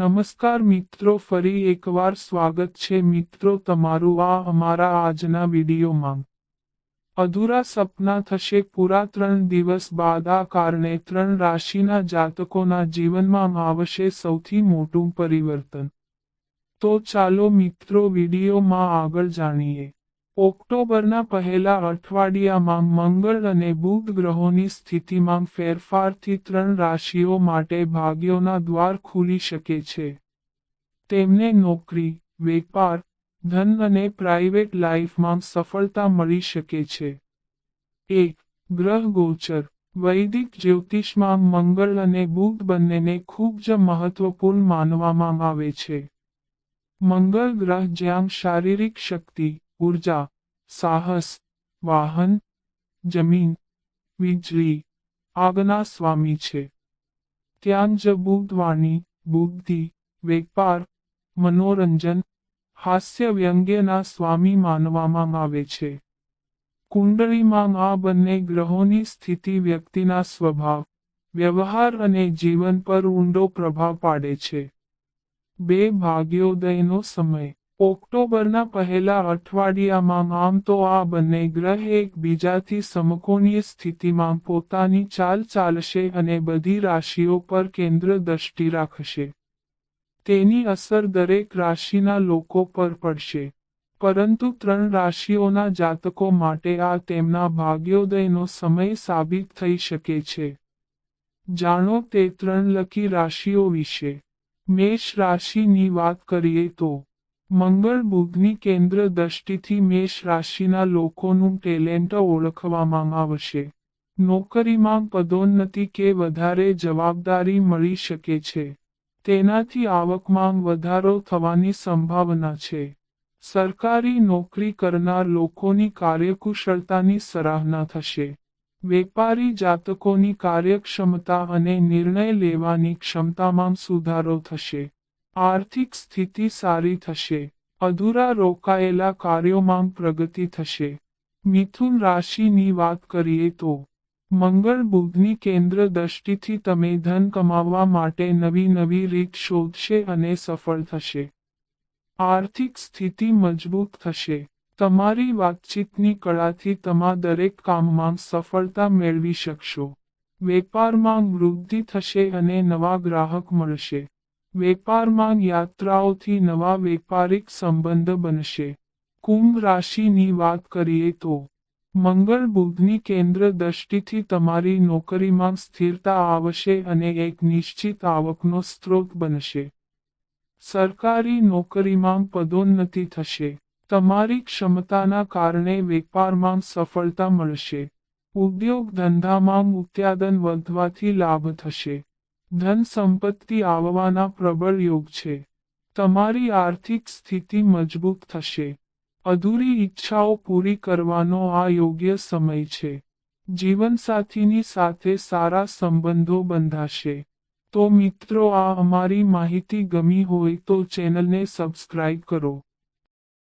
નમસ્કાર મિત્રો, ફરી એકવાર સ્વાગત છે મિત્રો તમારું આ અમારા આજના વિડીયોમાં. અધૂરા સપના થશે પૂરા ત્રણ દિવસ બાદ આ કારણે ત્રણ રાશિના જાતકોના જીવનમાં આવશે સૌથી મોટું પરિવર્તન. તો ચાલો મિત્રો વિડીયોમાં આગળ જાણીએ. ઓક્ટોબરના પહેલા અઠવાડિયામાં મંગળ અને બુધ ગ્રહોની સ્થિતિમાં ફેરફારથી ત્રણ રાશિઓ માટે ભાગ્યોના દ્વાર ખુલી શકે છે. તેમને નોકરી, વેપાર, ધન અને પ્રાઇવેટ લાઈફમાં સફળતા મળી શકે છે. એક, ગ્રહ ગોચર. વૈદિક જ્યોતિષમાં મંગળ અને બુધ બંનેને ખૂબ જ મહત્વપૂર્ણ માનવામાં આવે છે. મંગળ ગ્રહ જ્યાં શારીરિક શક્તિ ઊર્જા, સાહસ, વાહન, જમીન, વીજળી, આગના સ્વામી છે. ત્યાં જ બુદ્ધવાણી, બુદ્ધિ વેપાર મનોરંજન, હાસ્ય વ્યંગ્યના સ્વામી માનવામાં આવે છે. કુંડળીમાં આ બંને ગ્રહોની સ્થિતિ વ્યક્તિના સ્વભાવ, વ્યવહાર અને જીવન પર ઊંડો પ્રભાવ પાડે છે. બે ભાગ્યોદયનો સમય. ઓક્ટોબરના પહેલા અઠવાડિયામાં આમ તો આ બંને ગ્રહ એકબીજાથી સમકોણીય સ્થિતિમાં પોતાની ચાલ ચાલશે અને બધી રાશિઓ પર કેન્દ્ર દ્રષ્ટિ રાખશે. તેની અસર દરેક રાશિના લોકો પર પડશે. પરંતુ ત્રણ રાશિઓના જાતકો માટે આ તેમના ભાગ્યોદયનો સમય સાબિત થઈ શકે છે. જાણો તે ત્રણ લકી રાશિઓ વિશે. મેષ રાશિની વાત કરીએ તો મંગળ બુધની કેન્દ્ર દ્રષ્ટિથી મેષ રાશિના લોકોનું ટેલેન્ટ ઓળખવામાં આવશે. નોકરીમાં પદોન્નતિ કે વધારે જવાબદારી મળી શકે છે. તેનાથી આવકમાં વધારો થવાની સંભાવના છે. સરકારી નોકરી કરનાર લોકોની કાર્યકુશળતાની સરાહના થશે. વેપારી જાતકોની કાર્યક્ષમતા અને નિર્ણય લેવાની ક્ષમતામાં સુધારો થશે. આર્થિક સ્થિતિ સારી થશે. અધૂરા રોકાયેલા કાર્યોમાં પ્રગતિ થશે. મિથુન રાશિની વાત કરીએ તો, મંગળ બુધની કેન્દ્ર દ્રષ્ટિથી તમે ધન કમાવવા માટે નવી નવી રીત શોધશે અને સફળ થશે. આર્થિક સ્થિતિ મજબૂત થશે. તમારી વાતચીતની કળાથી તમા દરેક કામમાં સફળતા મેળવી શકશો. વેપારમાં વૃદ્ધિ થશે અને નવા ગ્રાહક મળશે. વેપારમાં યાત્રાઓથી નવા વેપારિક સંબંધ બનશે. કુંભ રાશિની વાત કરીએ તો, મંગળ બુધની કેન્દ્ર દ્રષ્ટિથી તમારી નોકરીમાં સ્થિરતા આવશે અને એક નિશ્ચિત આવકનો સ્ત્રોત બનશે. સરકારી નોકરીમાં પદોન્નતિ થશે. તમારી ક્ષમતાના કારણે વેપારમાં સફળતા મળશે. ઉદ્યોગ ધંધામાં ઉત્પાદન વધવાથી લાભ થશે. ધન સંપત્તિ આવવાના પ્રબળ યોગ છે. તમારી આર્થિક સ્થિતિ મજબૂત થશે. અધૂરી ઈચ્છાઓ પૂરી કરવાનો આ યોગ્ય સમય છે. જીવનસાથીની સાથે સારા સંબંધો બંધાશે. તો મિત્રો, આ અમારી માહિતી ગમી હોય તો ચેનલને સબસ્ક્રાઇબ કરો.